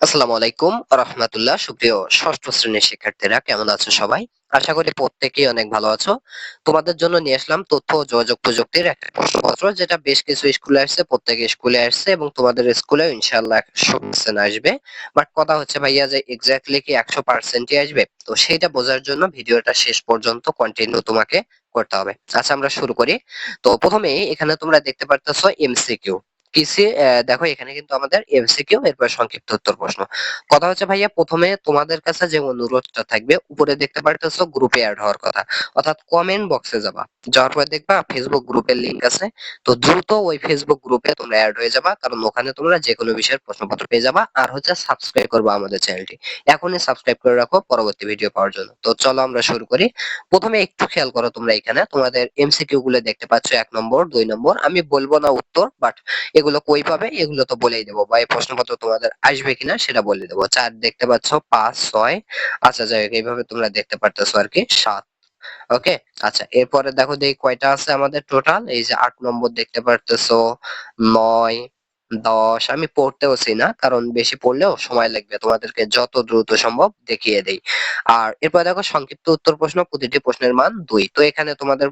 আসসালামু আলাইকুম, রহমতুল্লাহ, সুপ্রিয় ষষ্ঠ শ্রেণির শিক্ষার্থীরা, কেমন আছো সবাই? আশা করি প্রত্যেকেই অনেক ভালো আছো। তোমাদের জন্য নিয়ে আসলাম তথ্য ও যোগাযোগ প্রযুক্তির একটা প্রশ্নপত্র, যেটা বেশ কিছু স্কুলে আসছে, প্রত্যেকে স্কুলে আসছে, এবং তোমাদের স্কুলে ইনশাআল্লাহ একশো পার্সেন্ট আসবে। বাট কথা হচ্ছে ভাইয়া যে এক্স্যাক্টলি কি একশো পার্সেন্টই আসবে? তো সেইটা বোঝার জন্য ভিডিওটা শেষ পর্যন্ত কন্টিনিউ তোমাকে করতে হবে। আচ্ছা আমরা শুরু করি। তো প্রথমে এখানে তোমরা দেখতে পারতেছো এমসিকিউ কিসি দেখো এখানে কিন্তু আমাদের এমসিকিউ এরপর সংক্ষিপ্ত উত্তর প্রশ্ন। কথা হচ্ছে ভাইয়া, প্রথমে তোমাদের কাছে যে অনুরোধটা থাকবে, উপরে দেখতে পারতেছো গ্রুপে অ্যাড হওয়ার কথা। অর্থাৎ কমেন্ট বক্সে যাবা। যাওয়ার পর দেখবা ফেসবুক গ্রুপের লিংক আছে। তো দ্রুত ওই ফেসবুক গ্রুপে তোমরা অ্যাড হয়ে যাবা, কারণ ওখানে তোমরা যে কোনো বিষয়ের প্রশ্নপত্র পেয়ে যাবা, আর হচ্ছে সাবস্ক্রাইব করবা আমাদের চ্যানেলটি এখনই সাবস্ক্রাইব করে রাখো, পরবর্তী ভিডিও পাওয়ার জন্য। তো চলো আমরা শুরু করি। প্রথমে একটু খেয়াল করো তোমরা এখানে। তোমাদের এমসিকিউ গুলো দেখতে পাচ্ছ এক নম্বর, দুই নম্বর। আমি বলব না উত্তর বাট এগুলো কই পাবে, এগুলো তো বলেই দেবো। বা এই প্রশ্নপত্র তোমাদের আসবে কিনা সেটা বলে দেবো। চার দেখতে পাচ্ছ, পাঁচ, ছয় আচ্ছা যাই হোক, এইভাবে তোমরা দেখতে পারতেছো আর কি, সাত। ওকে? আচ্ছা এরপরে দেখো দেখি কয়টা আছে আমাদের টোটাল এই যে আট নম্বর দেখতে পারতেছো, নয় দশ আমি পড়তেওছি না, কারণ বেশি পড়লেও সময় লাগবে। তোমাদেরকে যত দ্রুত সম্ভব দেখিয়ে দেই। আর এরপর দেখো সংক্ষিপ্ত উত্তর প্রশ্ন, প্রতিটি প্রশ্নের মান দুই। তো এখানে তোমাদের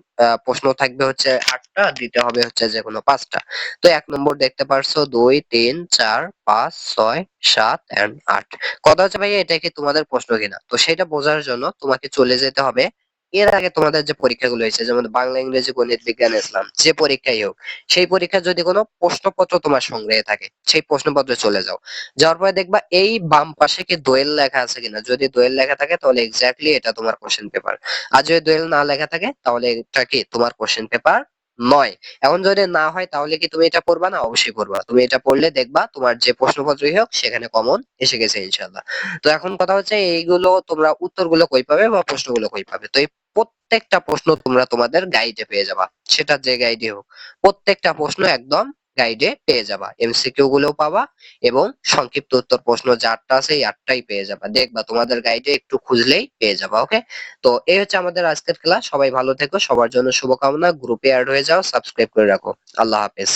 প্রশ্ন থাকবে হচ্ছে আটটা, দিতে হবে হচ্ছে যে কোনো পাঁচটা। তো এক নম্বর দেখতে পারছ, দুই, তিন, চার, পাঁচ, ছয়, সাত এন্ড আট। কথা হচ্ছে ভাই এটা কি তোমাদের প্রশ্ন কিনা? তো সেটা বোঝার জন্য তোমাকে চলে যেতে হবে এর আগে তোমাদের যে পরীক্ষাগুলো হয়েছে, যেমন বাংলা, ইংরেজি, গণিত, বিজ্ঞান, ইসলাম, যে পরীক্ষাই হোক, সেই পরীক্ষা যদি কোনো প্রশ্নপত্র তোমার সংগ্রহে থাকে, সেই প্রশ্নপত্রে চলে যাও। যাওয়ার পরে দেখবা এই বাম পাশে কি দোয়েল লেখা আছে কিনা? যদি দোয়েল লেখা থাকে, তাহলে এক্স্যাক্টলি এটা তোমার কোশ্চেন পেপার আর যদি দোয়েল না লেখা থাকে, তাহলে এটা কি তোমার কোশ্চেন পেপার নয়। এখন যদি না হয় তাহলে কি তুমি এটা পড়বা? না, অবশ্যই পড়বা। তুমি এটা পড়লে দেখবা তোমার যে প্রশ্নপত্রই হোক, সেখানে কমন এসে গেছে ইনশাল্লাহ তো এখন কথা হচ্ছে এইগুলো তোমরা উত্তরগুলো কই পাবে বা প্রশ্নগুলো কই পাবে? তো এই প্রত্যেকটা প্রশ্ন তোমরা তোমাদের গাইডে পেয়ে যাবা। সেটা যে গাইডে হোক, প্রত্যেকটা প্রশ্ন একদম গাইডে পেয়ে যাবা। এমসিকিউ গুলো পাবা এবং সংক্ষিপ্ত উত্তর প্রশ্ন যে আটটা আছে এই আটটাই পেয়ে যাবা। দেখবা তোমাদের গাইডে একটু খুঁজলেই পেয়ে যাবা ওকে তো এই হচ্ছে আমাদের আজকের খেলা সবাই ভালো থেকো, সবার জন্য শুভকামনা। গ্রুপে অ্যাড হয়ে যাও সাবস্ক্রাইব করে রাখো। আল্লাহ হাফেজ।